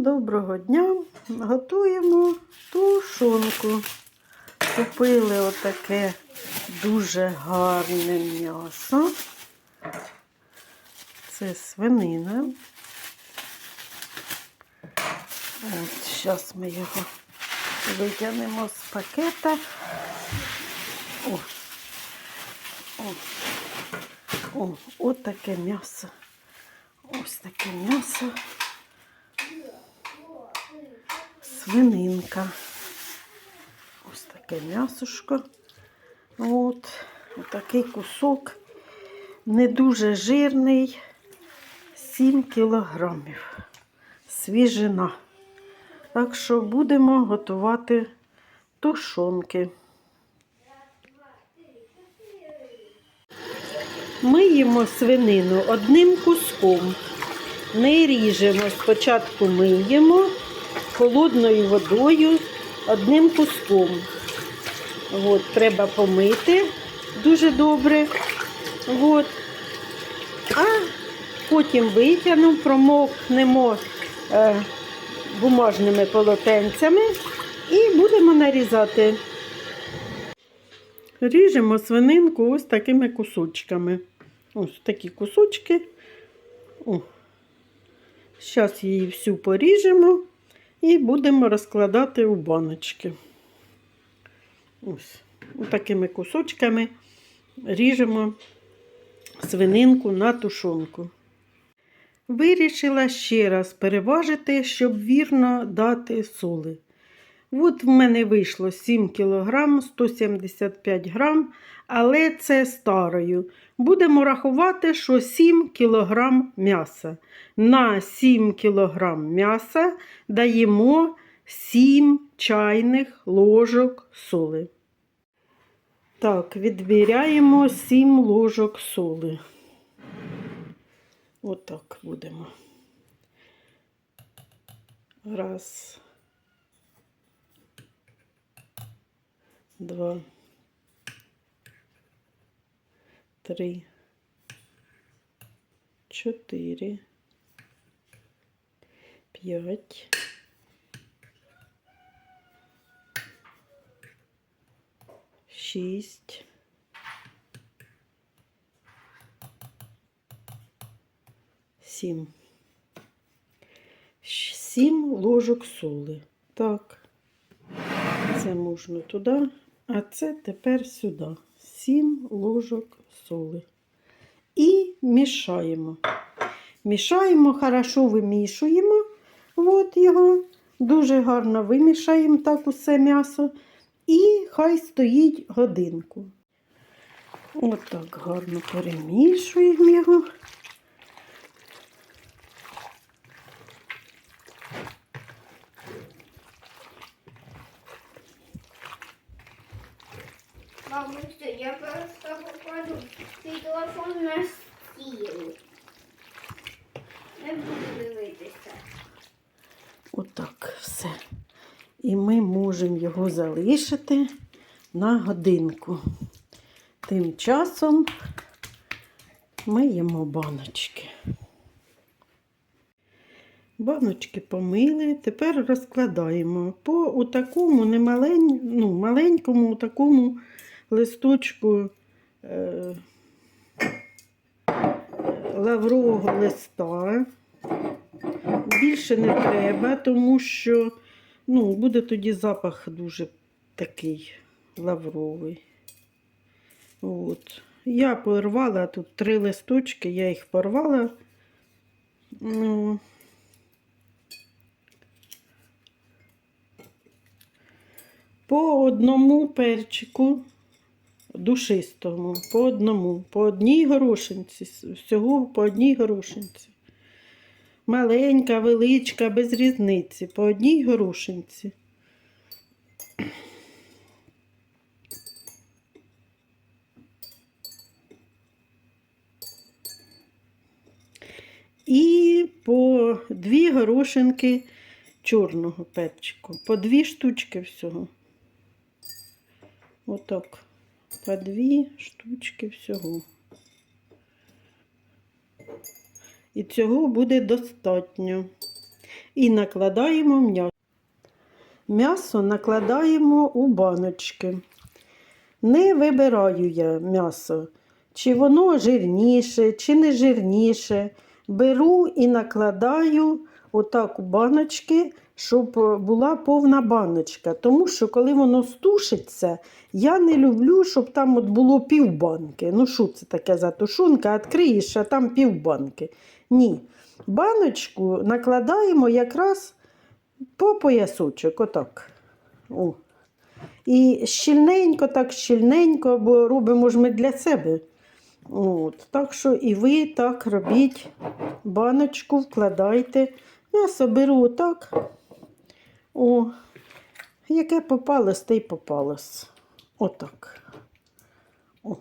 Доброго дня. Готуємо тушонку. Купили отаке дуже гарне м'ясо. Це свинина. От, зараз ми його витягнемо з пакета. О, о, о, от таке м'ясо. Ось таке м'ясо. Свининка. Ось таке м'ясошко. От, такий кусок. Не дуже жирний. 7 кілограмів. Свіжина. Так що будемо готувати тушонки. Миємо свинину одним куском. Не ріжемо. Спочатку миємо холодною водою одним куском. От, треба помити дуже добре. От. А потім витягнемо, промокнемо е, бумажними полотенцями і будемо нарізати. Ріжемо свининку ось такими кусочками. Ось такі кусочки. О. Зараз її всю поріжемо і будемо розкладати у баночки. Ось, такими кусочками ріжемо свининку на тушонку. Вирішила ще раз переважити, щоб вірно дати соли. От в мене вийшло 7 кг 175 грам, але це старою. Будемо рахувати, що 7 кг м'яса. На 7 кг м'яса даємо 7 чайних ложок соли. Так, відбіряємо 7 ложок соли. Отак будемо. Раз. Два. Три. Чотири. П'ять. Шість. Сім. Сім ложок соли. Так. Це можна туди, а це тепер сюди. Сім ложок соли. І мішаємо. Мішаємо, хорошо вимішуємо. От його. Дуже гарно вимішаємо так усе м'ясо. І хай стоїть годинку. Отак гарно перемішуємо його. Бабуся, я просто покладу свій телефон на стіл. Не буду дивитися. Отак все. І ми можемо його залишити на годинку. Тим часом миємо баночки. Баночки помили, тепер розкладаємо по такому немалень, ну, маленькому такому листочку е, лаврового листа. Більше не треба, тому що ну, буде тоді запах дуже такий лавровий. От. Я порвала тут три листочки, я їх порвала. Ну, по одному перчику душистому, по одному, по одній горошинці, всього по одній горошинці. Маленька, величка, без різниці, по одній горошинці. І по дві горошинки чорного перчику, по дві штучки всього. Отак. По дві штучки всього. І цього буде достатньо. і накладаємо м'ясо. М'ясо накладаємо у баночки. Не вибираю я м'ясо, чи воно жирніше, чи не жирніше. Беру і накладаю отак у баночки, щоб була повна баночка. Тому що коли воно стушиться, я не люблю, щоб там от було півбанки. Ну, що це таке за тушонка? Відкриєш, а там півбанки. Ні. Баночку накладаємо якраз по поясочок, отак. О. І щільненько, так щільненько, бо робимо ж ми для себе. От. Так що і ви так робіть. Баночку вкладайте. М'ясо беру отак. О, яке попалось, те й попалось. Отак. О.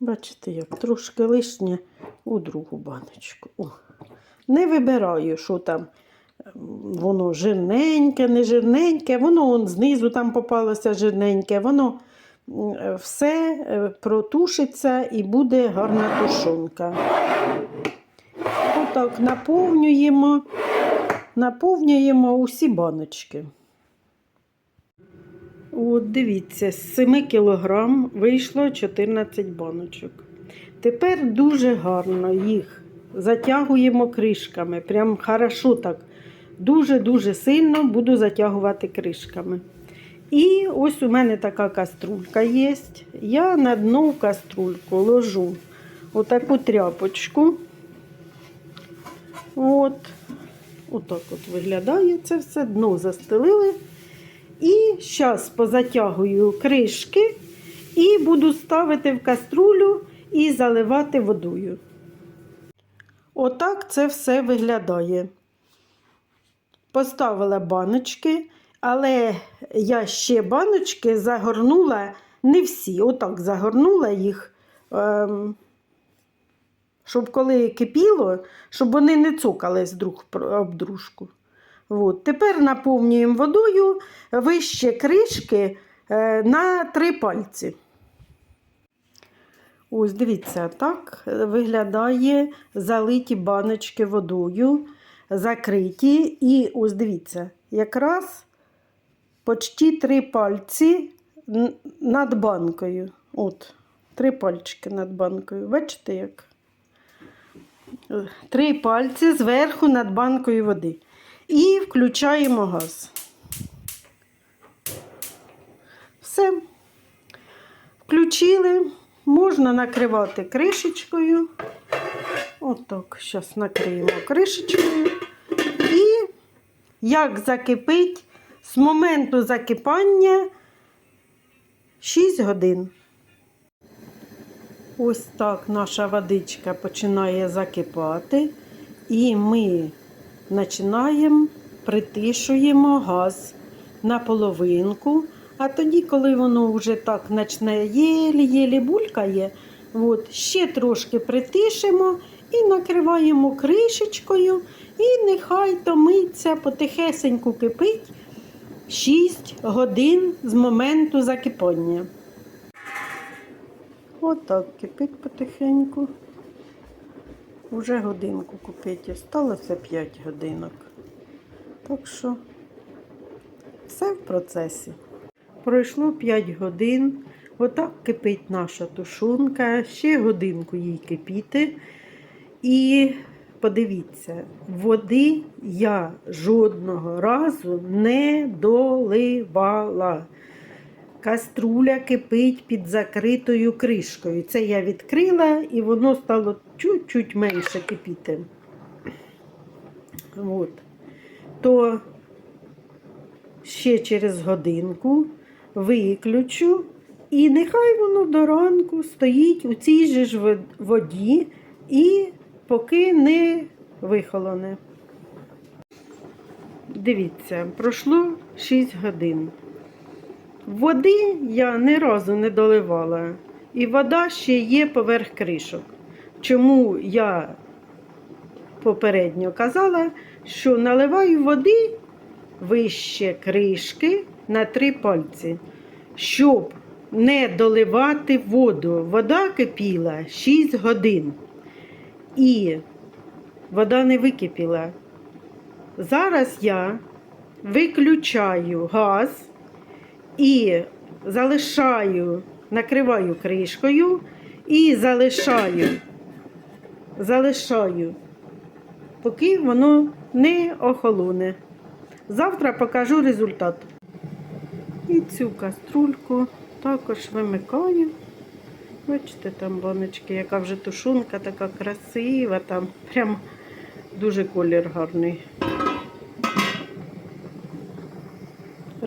Бачите, як трошки лишнє у другу баночку. О. Не вибираю, що там воно жирненьке, не жирненьке, воно он знизу там попалося жирненьке, воно все е, протушиться і буде гарна тушонка. Отак наповнюємо, наповнюємо усі баночки. От дивіться, з 7 кг вийшло 14 баночок. Тепер дуже гарно їх затягуємо кришками. Прям хорошо так. Дуже-дуже сильно буду затягувати кришками. І ось у мене така каструлька є. Я на дно в каструльку ложу отаку тряпочку. От. Отак от виглядає це все. Дно застелили. І зараз позатягую кришки і буду ставити в каструлю і заливати водою. Отак це все виглядає. Поставила баночки, але я ще баночки загорнула не всі. Отак загорнула їх, ем, щоб коли кипіло, щоб вони не цокались друг об дружку. От. Тепер наповнюємо водою вище кришки е, на три пальці. Ось дивіться, так виглядає залиті баночки водою, закриті. І ось дивіться, якраз почти три пальці над банкою. От, три пальчики над банкою. Бачите як? Три пальці зверху над банкою води. І включаємо газ. Все. Включили. Можна накривати кришечкою. Отак, зараз накриємо кришечкою. І як закипить, з моменту закипання 6 годин. Ось так наша водичка починає закипати. І ми починаємо, притишуємо газ на половинку. А тоді, коли воно вже так почне єлі-єлі булькає, от, ще трошки притишимо і накриваємо кришечкою, і нехай томиться, потихесеньку кипить 6 годин з моменту закипання. Отак кипить потихеньку. Уже годинку купити. Осталося 5 годинок. Так що все в процесі. Пройшло 5 годин. Отак кипить наша тушонка. Ще годинку їй кипіти. І подивіться, води я жодного разу не доливала. Каструля кипить під закритою кришкою. Це я відкрила і воно стало чуть-чуть менше кипіти. От. То ще через годинку виключу, і нехай воно до ранку стоїть у цій же ж воді і поки не вихолоне. Дивіться, пройшло 6 годин. Води я ні разу не доливала, і вода ще є поверх кришок. Чому я попередньо казала, що наливаю води вище кришки на три пальці, щоб не доливати воду. Вода кипіла 6 годин. І вода не википіла. Зараз я виключаю газ і залишаю, накриваю кришкою і залишаю, залишаю, поки воно не охолоне. Завтра покажу результат. І цю каструльку також вимикаю. Бачите, там баночки, яка вже тушонка така красива, там прям дуже колір гарний.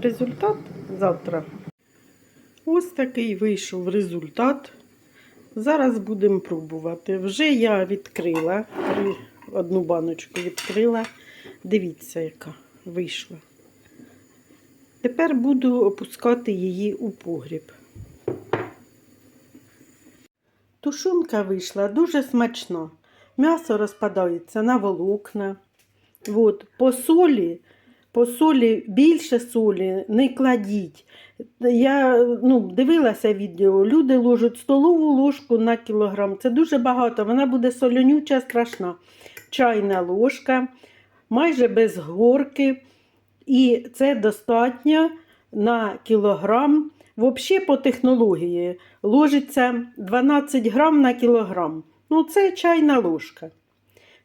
Результат завтра. Ось такий вийшов результат. Зараз будемо пробувати. Вже я відкрила, одну баночку відкрила. Дивіться, яка вийшла. Тепер буду опускати її у погріб. Тушунка вийшла дуже смачно. М'ясо розпадається на волокна. От, по солі, по солі більше солі не кладіть. Я ну, дивилася відео, люди ложать столову ложку на кілограм. Це дуже багато, вона буде солонюча, страшна. Чайна ложка, майже без горки. І це достатньо на кілограм. Взагалі, по технології ложиться 12 грам на кілограм. Ну, це чайна ложка.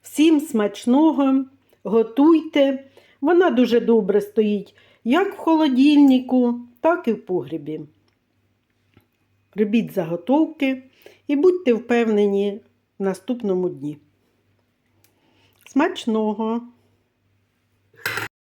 Всім смачного, готуйте. Вона дуже добре стоїть як в холодильнику, так і в погрібі. Робіть заготовки і будьте впевнені в наступному дні. Смачного!